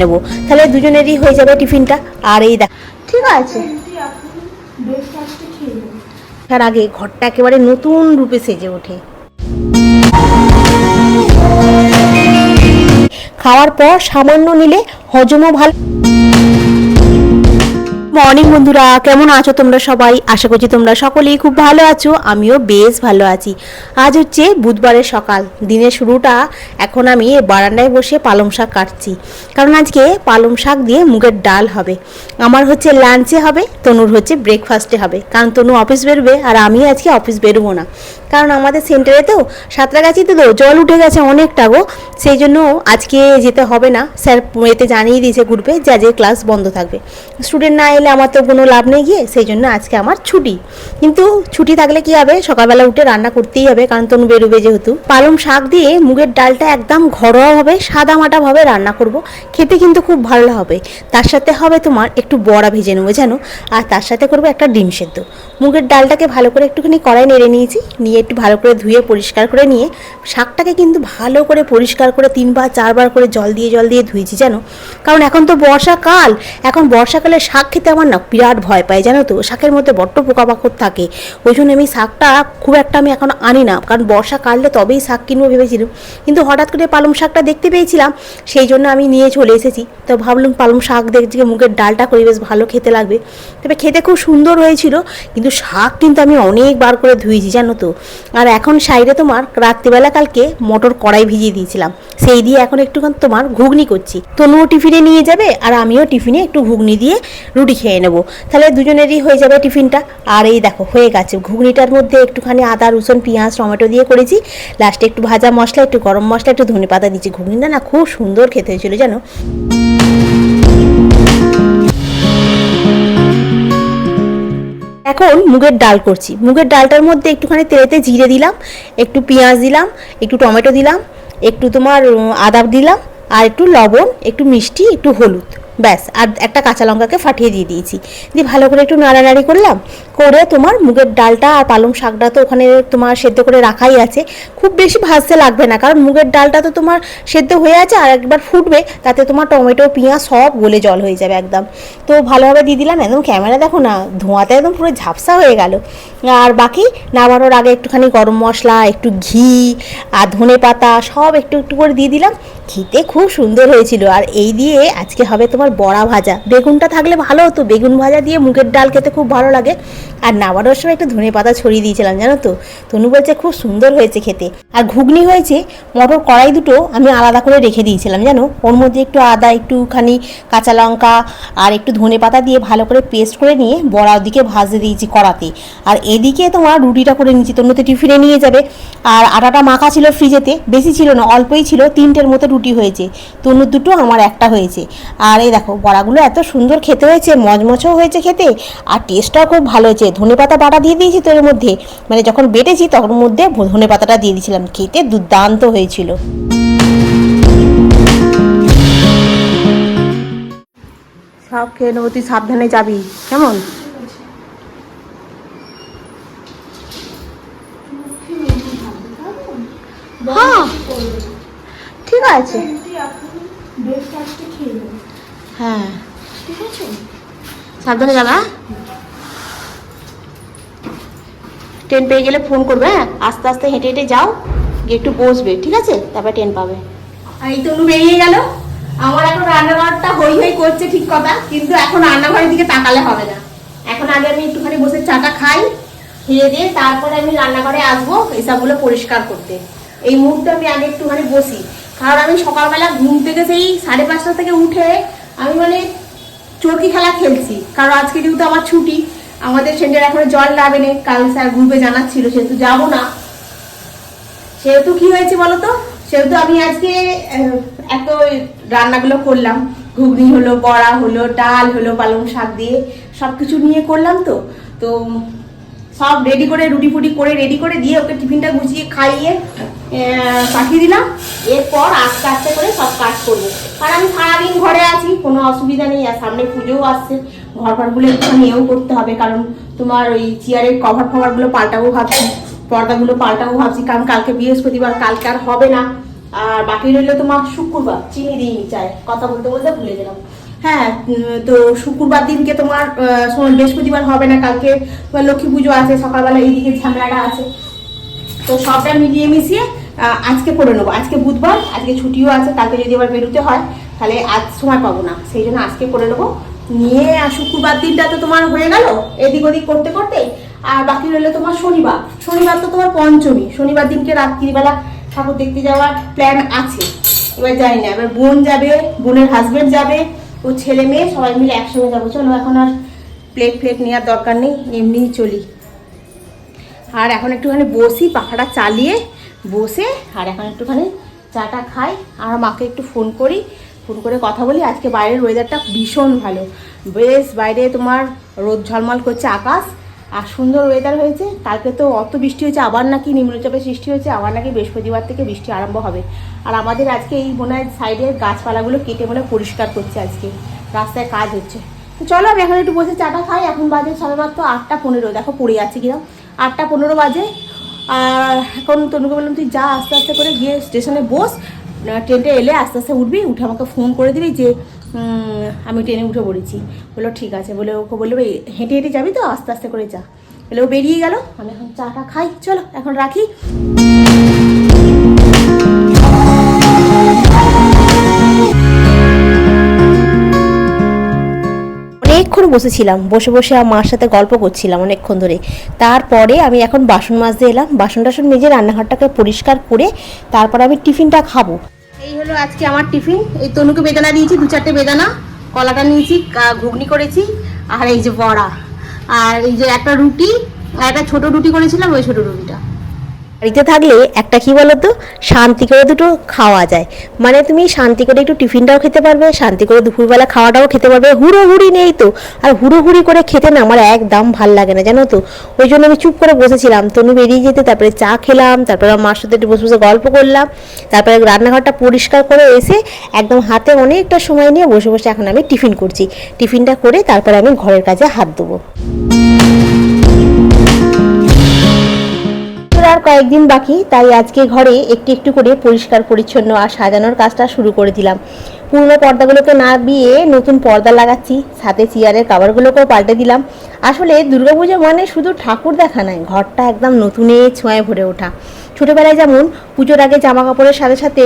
নেব। তাহলে দুজনেরই হয়ে যাবে টিফিনটা। আর এই দেখ ঠিক আছে। তার আগে ঘরটা একেবারে নতুন রূপে সেজে ওঠে। খাওয়ার পর সামান্য নিলে হজমও ভালো মর্নিং বন্ধুরা, কেমন আছো তোমরা সবাই? আশা করছি তোমরা সকলেই খুব ভালো আছো, আমিও বেশ ভালো আছি। আজ হচ্ছে বুধবারের সকাল, দিনের শুরুটা এখন আমি বারান্দায় বসে পালং শাক কাটছি। কারণ আজকে পালং শাক দিয়ে মুগের ডাল হবে। আমার হচ্ছে লাঞ্চে হবে, তনুর হচ্ছে ব্রেকফাস্টে হবে। কারণ তনু অফিস বেরোবে আর আমি আজকে অফিস বেরোবো না। কারণ আমাদের সেন্টারে তো সাঁতরাগাছিতে তো জল উঠে গেছে অনেকটা গো। সেই জন্য আজকে যেতে হবে না। স্যার এতে জানিয়ে দিয়েছে গ্রুপে যা যে ক্লাস বন্ধ থাকবে। স্টুডেন্ট না এলে আমার তো কোনো লাভ নেই গিয়ে, সেই জন্য আজকে আমার ছুটি। কিন্তু ছুটি থাকলে কি হবে? সকালবেলা উঠে রান্না করতেই হবে, কারণ তনু বেরোবে যেহেতু। পালং শাক দিয়ে মুগের ডালটা একদম ঘরোয়াভাবে সাদা মাটাভাবে রান্না করব। খেতে কিন্তু খুব ভালো হবে। তার সাথে হবে তোমার একটু বড়া ভেজে নেব, জানো? আর তার সাথে করব একটা ডিম সেদ্ধ। মুগের ডালটাকে ভালো করে একটুখানি কড়াই নেড়ে নিয়েছি, নিয়ে একটু ভালো করে ধুয়ে পরিষ্কার করে নিয়ে শাকটাকে কিন্তু ভালো করে পরিষ্কার করে তিনবার, চারবার করে জল দিয়ে জল দিয়ে ধুয়েছি, জানো? কারণ এখন তো বর্ষাকাল, এখন বর্ষাকালে শাক খেতে আমার না বিরাট ভয় পাই জানো তো? শাকের মধ্যে বড্ড পোকামাকড় থাকে। ওই জন্য আমি শাকটা খুব একটা আমি এখন আনি না, কারণ বর্ষাকালে তবেই শাক কিনবো ভেবেছিলাম। কিন্তু হঠাৎ করে পালং শাকটা দেখতে পেয়েছিলাম, সেই জন্য আমি নিয়ে চলে এসেছি। তো ভাবলাম পালং শাক দেখছি মুগের ডালটা করে, বেশ ভালো খেতে লাগবে। তবে খেতে খুব সুন্দর হয়েছিল, কিন্তু শাক কিন্তু আমি অনেকবার করে ধুয়েছি, জানো তো? আর এখন সাইডে তোমার রাত্রিবেলা কালকে মটর কড়াই ভিজিয়ে দিয়েছিলাম। সেই দিয়ে এখন একটুখানি তোমার ঘুগনি করছি। তনুও টিফিনে নিয়ে যাবে আর আমিও টিফিনে একটু ঘুগনি দিয়ে রুটি খেয়ে নেব। তাহলে দুজনেরই হয়ে যাবে টিফিনটা। আর এই দেখো, হয়ে গেছে। ঘুগনিটার মধ্যে একটুখানি আদা, রসুন, পেঁয়াজ, টমেটো দিয়ে করেছি। লাস্টে একটু ভাজা মশলা, একটু গরম মশলা, একটু ধনে পাতা দিচ্ছি ঘুগনিটা না খুব সুন্দর খেতে হয়েছিল, জানো? এখন মুগের ডাল করছি। মুগের ডালটার মধ্যে একটুখানি তেলেতে জিরে দিলাম, একটু পেঁয়াজ দিলাম, একটু টমেটো দিলাম, একটু তোমার আদা দিলাম, আর একটু লবণ, একটু মিষ্টি, একটু হলুদ। ব্যাস, আর একটা কাঁচা লঙ্কাকে ফাটিয়ে দিয়ে দিয়েছি। দিয়ে ভালো করে একটু নাড়ানাড়ি করলাম, করে তোমার মুগের ডালটা আর পালং শাকটা তো ওখানে তোমার সেদ্ধ করে রাখাই আছে। খুব বেশি ভাজতে লাগবে না, কারণ মুগের ডালটা তো তোমার সেদ্ধ হয়ে আছে আর একবার ফুটবে, তাতে তোমার টমেটো, পেঁয়াজ সব গলে জল হয়ে যাবে একদম। তো ভালোভাবে দিয়ে দিলাম, একদম ক্যামেরা দেখো না, ধোঁয়াতে একদম পুরো ঝাপসা হয়ে গেল। আর বাকি নামানোর আগে একটুখানি গরম মশলা, একটু ঘি, আর ধনে পাতা সব একটু একটু করে দিয়ে দিলাম। খেতে খুব সুন্দর হয়েছিল। আর এই দিয়ে আজকে হবে তোমার বড়া ভাজা। বেগুনটা থাকলে ভালো হতো। বেগুন ভাজা দিয়ে মুগের ডাল খেতে খুব ভালো লাগে। আর নামানোর সময় একটু ধনে পাতা ছড়িয়ে দিয়েছিলাম, জানো তো? তনু বলছে খুব সুন্দর হয়েছে খেতে। আর ঘুগনি হয়েছে, মটর কড়াই দুটো আমি আলাদা করে রেখে দিয়েছিলাম, জানো? ওর মধ্যে একটু আদা, একটুখানি কাঁচা লঙ্কা আর একটু ধনে পাতা দিয়ে ভালো করে পেস্ট করে নিয়ে বড়া দিকে ভাজতে দিয়েছি কড়াতে। আর এদিকে তোমার রুটিটা করে নিয়েছি। তনুতে টিফিনে নিয়ে যাবে। আর আটাটা মাখা ছিল ফ্রিজেতে। বেশি ছিল না, অল্পই ছিল। তিনটের মতো রুটি হয়েছে। তনুর দুটো, আমার একটা হয়েছে। আর এই দেখো, বড়াগুলো এত সুন্দর খেতে হয়েছে মচমচও হয়েছে খেতে, আর টেস্টটাও খুব ভালো হয়েছে। ধনে পাতা বাটা দিয়ে দিয়েছি তো এর মধ্যে। মানে যখন বেটেছি তখন মধ্যে ধনে পাতাটা দিয়ে দিয়েছিলাম। খেতে দুর্দান্ত হয়েছিল। সব খেয়ে নেব, তুই সাবধানে যাবি। কেমন? হ্যাঁ। ঠিক আছে। হ্যাঁ। সাবধানে যাবা। ট্রেন পেয়ে গেলে ফোন করবে হ্যাঁ? আস্তে আস্তে হেঁটে হেঁটে যাও, গিয়ে একটু বসবে, ঠিক আছে? তারপরে ট্রেন পাবে। এই তনু বেরিয়ে গেল। আমার এখন রান্নাঘরটা হই হই করছে ঠিক কথা, কিন্তু এখন রান্নাঘরের দিকে তাকালে হবে না। এখন আগে আমি একটুখানি বসে চাটা খাই, খেয়ে দিয়ে তারপরে আমি রান্নাঘরে আসব, এসবগুলো পরিষ্কার করতে। এই মুহূর্তে আমি আগে একটুখানি বসি। কারণ আমি সকালবেলা ঘুম থেকে সেই সাড়ে পাঁচটা থেকে উঠে আমি মানে চরকি খেলা খেলছি। কারণ আজকে যেহেতু আমার ছুটি, আমাদের সেন্টার এখনও জল নামে নেই কাল স্যার গ্রুপে জানাচ্ছিল, সেহেতু যাব না। সেহেতু কি হয়েছে বলো তো সেহেতু আমি আজকে এত রান্নাগুলো করলাম। ঘুগনি হলো, বড়া হলো, ডাল হলো, পালং শাক দিয়ে সব কিছু নিয়ে করলাম তো। তো সব রেডি করে রুটি ফুটি করে রেডি করে দিয়ে ওকে টিফিনটা গুছিয়ে খাইয়ে পাঠিয়ে দিলাম। এরপর আস্তে আস্তে করে সব কাজ করব। আর আমি সারাদিন ঘরে আছি, কোনো অসুবিধা নেই, আর সামনে পুজোও আসছে। ঘর ঘরগুলো একটুখানি এও করতে হবে, কারণ তোমার ওই চেয়ারের কভার ফভারগুলো পাল্টাবো ভাবছি, পর্দাগুলো পাল্টাবো ভাবছি, কারণ কালকে বৃহস্পতিবার, কালকে আর হবে না। আর বাকি রইল তোমার শুক্রবার, চিনি দিইনি চায় কথা বলতে বলতে ভুলে গেলাম। হ্যাঁ তো শুক্রবার দিনকে তোমার বৃহস্পতিবার হবে না, কালকে লক্ষ্মী পুজো আছে, সকালবেলা এইদিকে ঝামেলাটা আছে। তো সবটা মিলিয়ে মিশিয়ে আজকে করে নেব। আজকে বুধবার, আজকে ছুটিও আছে কালকে যদি আবার বেরোতে হয়, তাহলে আজ সময় পাবো না। সেই জন্য আজকে করে নেব। নিয়ে আর শুক্রবার দিনটা তো তোমার হয়ে গেল, এদিক ওদিক করতে করতে আর বাকি রইল তোমার শনিবার। শনিবার তো তোমার পঞ্চমী। শনিবার দিনকে রাত্রিবেলা ঠাকুর দেখতে যাওয়ার প্ল্যান আছে। এবার জানি না, এবার বোন যাবে, বোনের হাজবেন্ড যাবে, ও ছেলে মেয়ে, সবাই মিলে একসঙ্গে যাব। চলো, এখন আর প্লেট ফ্লেট নেওয়ার দরকার নেই, এমনিই চলি। আর এখন একটুখানি বসি, পাখাটা চালিয়ে বসে, আর এখন একটুখানি চাটা খাই। আর মাকে একটু ফোন করি ফোন করে কথা বলি। আজকে বাইরের ওয়েদারটা ভীষণ ভালো। বেশ, বাইরে তোমার রোদ ঝলমল করছে আকাশ, আর সুন্দর ওয়েদার হয়েছে। কালকে তো অত বৃষ্টি হয়েছে, আবার নাকি নিম্নচাপের সৃষ্টি হয়েছে, আবার নাকি বৃহস্পতিবার থেকে বৃষ্টি আরম্ভ হবে। আর আমাদের আজকে এই বোনার সাইডের গাছপালাগুলো কেটে মনে পরিষ্কার করছে আজকে। রাস্তায় কাজ হচ্ছে। তো চলো, আমি এখন একটু বসে চাটা খাই। এখন বাজে সবে মাত্র আটটা পনেরো, দেখো পড়ে যাচ্ছে কিরম। আটটা পনেরো বাজে। আর এখন তনুকে বললাম তুই যা আস্তে আস্তে করে গিয়ে স্টেশনে বস। ট্রেনটা এলে আস্তে আস্তে উঠবি। উঠে আমাকে ফোন করে দিবি যে আমি ট্রেনে উঠে পড়েছি। বলল ঠিক আছে। বলে ওকে বলল "এই, হেঁটে হেঁটে যাবি তো? আস্তে আস্তে করে যা। বলে ও বেরিয়ে গেল। আমি এখন চাটা খাই। চলো এখন রাখি। অনেকক্ষণ বসেছিলাম। বসে বসে মার সাথে গল্প করছিলাম অনেকক্ষণ ধরে। তারপরে আমি এখন বাসন মাজতে এলাম। বাসন টাসন মেজে রান্নাঘরটাকে পরিষ্কার করে তারপর আমি টিফিনটা খাব। এই হলো আজকে আমার টিফিন। এই তনুকে বেদানা দিয়েছি, দু চারটে বেদানা। কলাটা নিয়েছি ঘুগনি করেছি, আর এই যে বড়া। আর এই যে একটা রুটি, আর একটা ছোট রুটি করেছিলাম, ওই ছোট রুটিটা বাড়িতে থাকলে একটা কি বলতো? শান্তি করে দুটো খাওয়া যায়। মানে তুমি শান্তি করে একটু টিফিনটাও খেতে পারবে, শান্তি করে দুপুরবেলা খাওয়াটাও খেতে পারবে। হুড়োহুড়ি নেই তো। আর হুড়োহুড়ি করে খেতে না আমার একদম ভালো লাগে না, জানো তো? ওই জন্য আমি চুপ করে বসেছিলাম। তনু বেরিয়ে যেতে তারপরে চা খেলাম, তারপরে মার সাথে একটু বসে বসে গল্প করলাম। তারপরে রান্নাঘরটা পরিষ্কার করে এসে একদম হাতে অনেকটা সময় নিয়ে বসে বসে এখন আমি টিফিন করছি। টিফিনটা করে তারপরে আমি ঘরের কাজে হাত দেবো। আর কয়েকদিন বাকি, তাই আজকে ঘরে একটু একটু করে পরিষ্কার, পরিচ্ছন্ন আর সাজানোর কাজটা শুরু করে দিলাম। পুরনো পর্দাগুলোকে না বিয়ে নতুন পর্দা লাগাচ্ছি, সাথে চেয়ারের কাভারগুলোকেও পাল্টে দিলাম। আসলে দুর্গাপুজো মানে শুধু ঠাকুর দেখা নয়, ঘরটা একদম নতুনে ছোঁয়ায় ভরে ওঠা। ছোটোবেলায় যেমন পুজোর আগে জামা কাপড়ের সাথে সাথে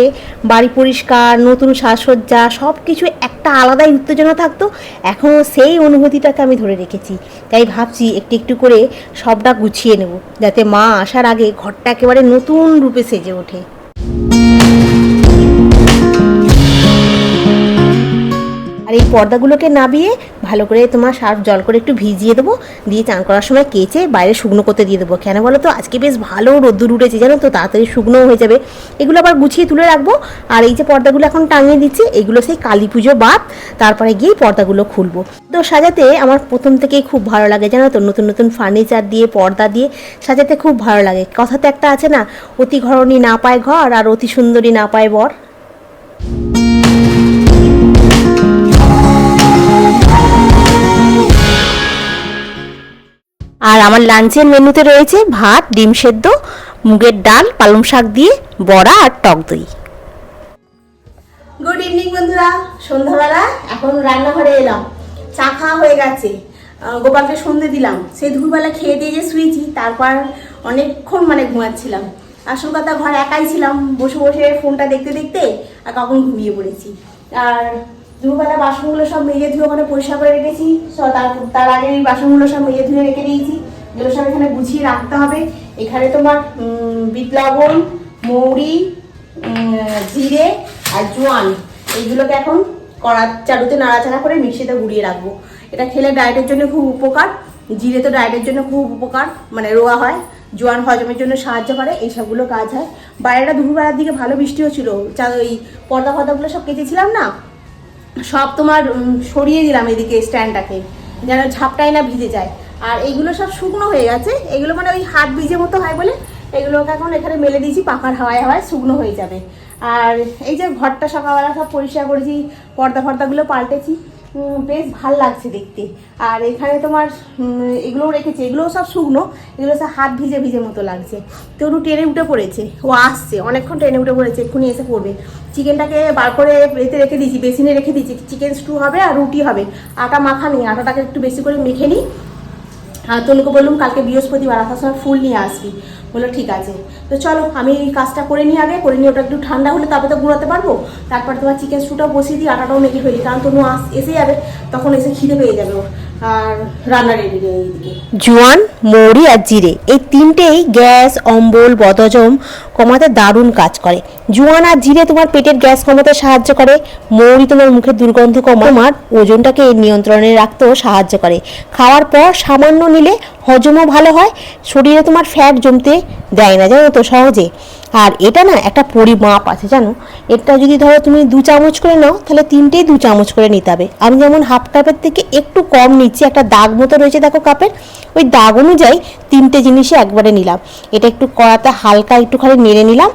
বাড়ি পরিষ্কার, নতুন সাজসজ্জা সব কিছু একটা আলাদাই উত্তেজনা থাকতো। এখনও সেই অনুভূতিটাকে আমি ধরে রেখেছি। তাই ভাবছি একটু একটু করে সবটা গুছিয়ে নেব, যাতে মা আসার আগে ঘরটা একেবারে নতুন রূপে সেজে ওঠে। আর এই পর্দাগুলোকে নাবিয়ে ভালো করে তোমার সার্ফ জল করে একটু ভিজিয়ে দেবো। দিয়ে চান করার সময় কেচে বাইরে শুকনো করতে দিয়ে দেবো। কেন বলো তো? আজকে বেশ ভালো রোদ্দুর উঠেছে, জানো তো? তাড়াতাড়ি শুকনোও হয়ে যাবে। এগুলো আবার গুছিয়ে তুলে রাখব। আর এই যে পর্দাগুলো এখন টাঙিয়ে দিচ্ছি, এগুলো সেই কালী পুজো বাদ। তারপরে গিয়ে পর্দাগুলো খুলবো। তো সাজাতে আমার প্রথম থেকেই খুব ভালো লাগে, জানো তো? নতুন নতুন ফার্নিচার দিয়ে, পর্দা দিয়ে সাজাতে খুব ভালো লাগে। কথাতে একটা আছে না, অতি ঘরণী না পায় ঘর আর অতি সুন্দরী না পায় বর। আর আমার লাঞ্চের মেনুতে রয়েছে ভাত, ডিম সেদ্ধ, মুগের ডাল, পালং শাক দিয়ে বড়া আর টক দই। গুড ইভিনিং বন্ধুরা। সন্ধ্যাবেলা এখন রান্নাঘরে এলাম। চা খাওয়া হয়ে গেছে। গোপালকে সন্ধে দিলাম। সেই দুপুরবেলা খেয়ে দিয়ে যে শুয়েছি, তারপর অনেকক্ষণ মানে ঘুমাচ্ছিলাম। আসল কথা, ঘর একাই ছিলাম। বসে বসে ফোনটা দেখতে দেখতে আর কখন ঘুমিয়ে পড়েছি। আর দুপুরবেলা বাসনগুলো সব মেজে ধুয়ে ওখানে পরিষ্কার করে রেখেছি। তার আগে এই বাসনগুলো সব মেজে ধুয়ে রেখে দিয়েছি। এগুলো সব এখানে গুছিয়ে রাখতে হবে। এখানে তোমার বিট মৌরি জিরে আর জোয়ান। এইগুলোকে এখন কড়া চারুতে নাড়াচাড়া করে মিক্সিতে গুড়িয়ে রাখব। এটা খেলে ডায়েটের জন্য খুব উপকার। জিরে তো ডায়েটের জন্য খুব উপকার মানে রোয়া হয়। জোয়ান হজমের জন্য সাহায্য করে এইসবগুলো কাজ হয়। বাইরেটা দুপুরবেলার দিকে ভালো বৃষ্টি হচ্ছিল চা ওই পর্দা ফর্দাগুলো সব কেটেছিলাম না? সব তোমার সরিয়ে দিলাম এদিকে স্ট্যান্ডটাকে, যেন ঝাপটাই না ভিজে যায়। আর এইগুলো সব শুকনো হয়ে গেছে, এগুলো মানে ওই হাত ভিজে মতো হয় বলে এগুলোকে এখন এখানে মেলে দিয়েছি পাকার হাওয়ায় হাওয়ায় শুকনো হয়ে যাবে। আর এই যে ঘরটা সকালবেলা সব পরিষ্কার করেছি পর্দা ফর্দাগুলো পাল্টেছি বেশ ভালো লাগছে দেখতে। আর এখানে তোমার এগুলোও রেখেছে। এগুলোও সব শুকনো, এগুলো সব হাত ভিজে ভিজে মতো লাগছে। তো একটু টেনে উঠে পড়েছে। ও আসছে, অনেকক্ষণ টেনে উঠে পড়েছে, এক্ষুনি এসে পড়বে। চিকেনটাকে বার করে এতে রেখে দিয়েছি, বেসিনে রেখে দিয়েছি। চিকেন স্টু হবে আর রুটি হবে। আটা মাখা নিই, আটাটাকে একটু বেশি করে মেখে নিই। আর তনুকে বললাম, কালকে বৃহস্পতিবার, আসার সময় ফুল নিয়ে আসবি। বলল, ঠিক আছে। তো চলো, আমি এই কাজটা করে নিই আগে, করে নিই ওটা একটু ঠান্ডা হলে তারপরে তো গুঁড়াতে পারব। তারপর তোমার চিকেন স্টুটাও বসিয়ে দিই, আটাটাও মেখে ফেলি, কারণ তনু আস এসে যাবে, তখন এসে খিদে পেয়ে যাবে ওর। আর রান্না রেডি জোয়ান, মৌরি আর জিরে, এই তিনটেই গ্যাস, অম্বল, বদহজম কমাতে দারুণ কাজ করে। জোয়ান আর জিরে তোমার পেটের গ্যাস কমাতে সাহায্য করে। মৌরি তোমার মুখের দুর্গন্ধ কমা তোমার ওজনটাকে নিয়ন্ত্রণে রাখতেও সাহায্য করে। খাওয়ার পর সামান্য নিলে হজমও ভালো হয়, শরীরে তোমার ফ্যাট জমতে দেয় না, জানো তো সহজে। আর এটা না একটা পরিমাপ আছে, জানো? এটা যদি ধরো তুমি দু চামচ করে নাও, তাহলে তিনটেই দু চামচ করে নিতে হবে। আমি যেমন হাফ কাপের থেকে একটু কম নিচ্ছি, একটা দাগ মতো রয়েছে দেখো কাপের ওই দাগ অনুযায়ী তিনটে জিনিসই একবারে নিলাম। এটা একটু কড়াতে হালকা একটুখানি নেড়ে নিলাম।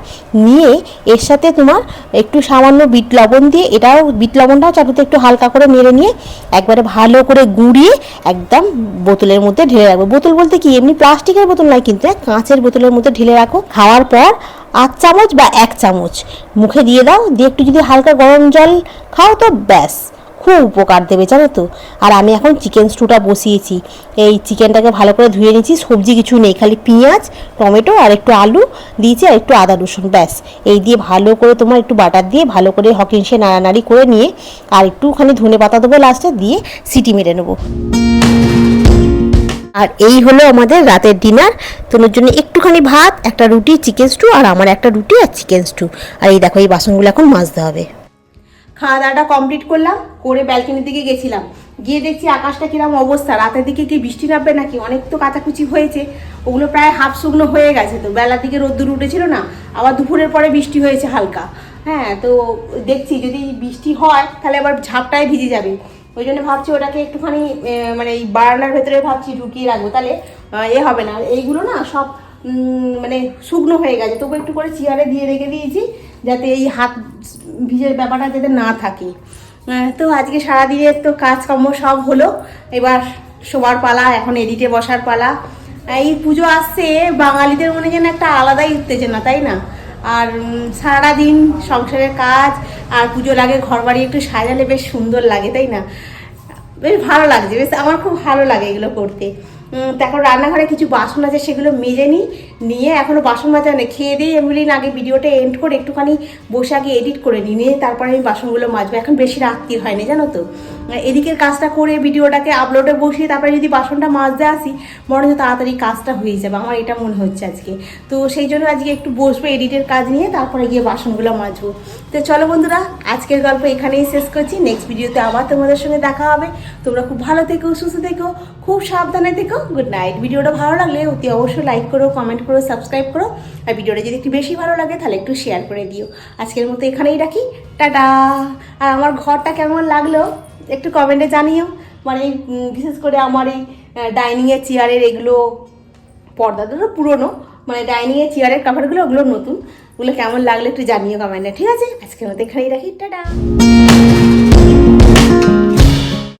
নিয়ে এর সাথে তোমার একটু সামান্য বিট লবণ দিয়ে, এটাও বিট লবণটাও চাটুতে একটু হালকা করে নেড়ে নিয়ে একবারে ভালো করে গুঁড়িয়ে একদম বোতলের মধ্যে ঢেলে রাখব। বোতল বলতে কি, এমনি প্লাস্টিকের বোতল নয় কিন্তু কাঁচের বোতলের মধ্যে ঢেলে রাখো। খাওয়ার পর আধ চামচ বা এক চামচ মুখে দিয়ে দাও। দিয়ে একটু যদি হালকা গরম জল খাও তো ব্যাস। খুব উপকার দেবে, জানো তো। আর আমি এখন চিকেন স্টুটা বসিয়েছি। এই চিকেনটাকে ভালো করে ধুয়ে নিয়েছি, সবজি কিছু নেই, খালি পেঁয়াজ, টমেটো আর একটু আলু দিয়েছি আর একটু আদা রসুন, ব্যাস। এই দিয়ে ভালো করে তোমার একটু বাটার দিয়ে ভালো করে হকিংসে নাড়ানাড়ি করে নিয়ে আর একটুখানি ধনে পাতা দেবো লাস্টে দিয়ে সিটি মেরে নেব। আর এই হলো আমাদের রাতের ডিনার তোর জন্য একটুখানি ভাত, একটা রুটি চিকেন স্টু আর আমার একটা রুটি আর চিকেন স্টু আর এই দেখো, এই বাসনগুলো এখন মাজতে হবে। খাওয়া দাওয়াটা কমপ্লিট করলাম, করে ব্যালকনির দিকে গেছিলাম। গিয়ে দেখছি আকাশটা কিরম অবস্থা, রাতের দিকে কি বৃষ্টি নামবে নাকি? অনেক তো কাচাকুচি হয়েছে, ওগুলো প্রায় হাফ শুকনো হয়ে গেছে তো। বেলার দিকে রোদ্দুর উঠেছিল না, আবার দুপুরের পরে বৃষ্টি হয়েছে হালকা। হ্যাঁ তো দেখছি যদি বৃষ্টি হয়, তাহলে আবার ঝাপটায় ভিজে যাবে। ওই জন্য ভাবছি ওটাকে একটুখানি মানে এই বারান্দার ভেতরে ভাবছি ঢুকিয়ে রাখব। তাহলে এ হবে না। এইগুলো না সব মানে শুকনো হয়ে গেছে। তবু একটু করে চেয়ারে দিয়ে রেখে দিয়েছি। যাতে এই হাত ভিজের ব্যাপারটা যাতে না থাকে। তো আজকে সারাদিনের তো কাজকর্ম সব হলো। এবার শোবার পালা, এখন এডিটে বসার পালা। এই পুজো আসছে, বাঙালিদের মনে যেন একটা আলাদাই উত্তেজনা, তাই না? আর সারাদিন সংসারের কাজ আর পুজো লাগে ঘর বাড়ি একটু সাজালে বেশ সুন্দর লাগে, তাই না? বেশ ভালো লাগছে, বেশ আমার খুব ভালো লাগে এগুলো করতে। উম, তো এখন রান্নাঘরে কিছু বাসন আছে সেগুলো মেজে নিই নিয়ে এখনও বাসন মাজা নেই। খেয়ে দিয়ে এমনি আগে ভিডিওটা এন্ড করে একটুখানি বসে আগে এডিট করে নিই নিয়ে তারপরে আমি বাসনগুলো মাজবো। এখন বেশি রাত্রি হয়নি জানো তো। এদিকের কাজটা করে ভিডিওটাকে আপলোডে বসিয়ে তারপরে যদি বাসনটা মাজতে আসি, মনে হচ্ছে তাড়াতাড়ি কাজটা হয়ে যাবে। আমার এটা মনে হচ্ছে আজকে। তো সেই জন্য আজকে একটু বসবো এডিটের কাজ নিয়ে, তারপরে গিয়ে বাসনগুলো মাজবো। তো চলো বন্ধুরা, আজকের গল্প এখানেই শেষ করছি। নেক্সট ভিডিওতে আবার তোমাদের সঙ্গে দেখা হবে। তোমরা খুব ভালো থেকো, সুস্থ থেকো, খুব সাবধানে থেকো। গুড নাইট ভিডিওটা ভালো লাগলে অতি অবশ্যই লাইক করো কমেন্ট করো সাবস্ক্রাইব করো। আর ভিডিওটা যদি একটু বেশি ভালো লাগে, তাহলে একটু শেয়ার করে দিও। আজকের মতো এখানেই রাখি। টাটা! আর আমার ঘরটা কেমন লাগল? একটু কমেন্টে জানিও। মানে বিশেষ করে আমার এই ডাইনিংয়ের চেয়ারের এগুলো, পর্দা তো পুরনো। মানে ডাইনিংয়ের চেয়ারের কাভারগুলো ওগুলো নতুন। ওগুলো কেমন লাগলে একটু জানিও কমেন্টে। ঠিক আছে? আজকের মতো এখানেই রাখি। টাটা!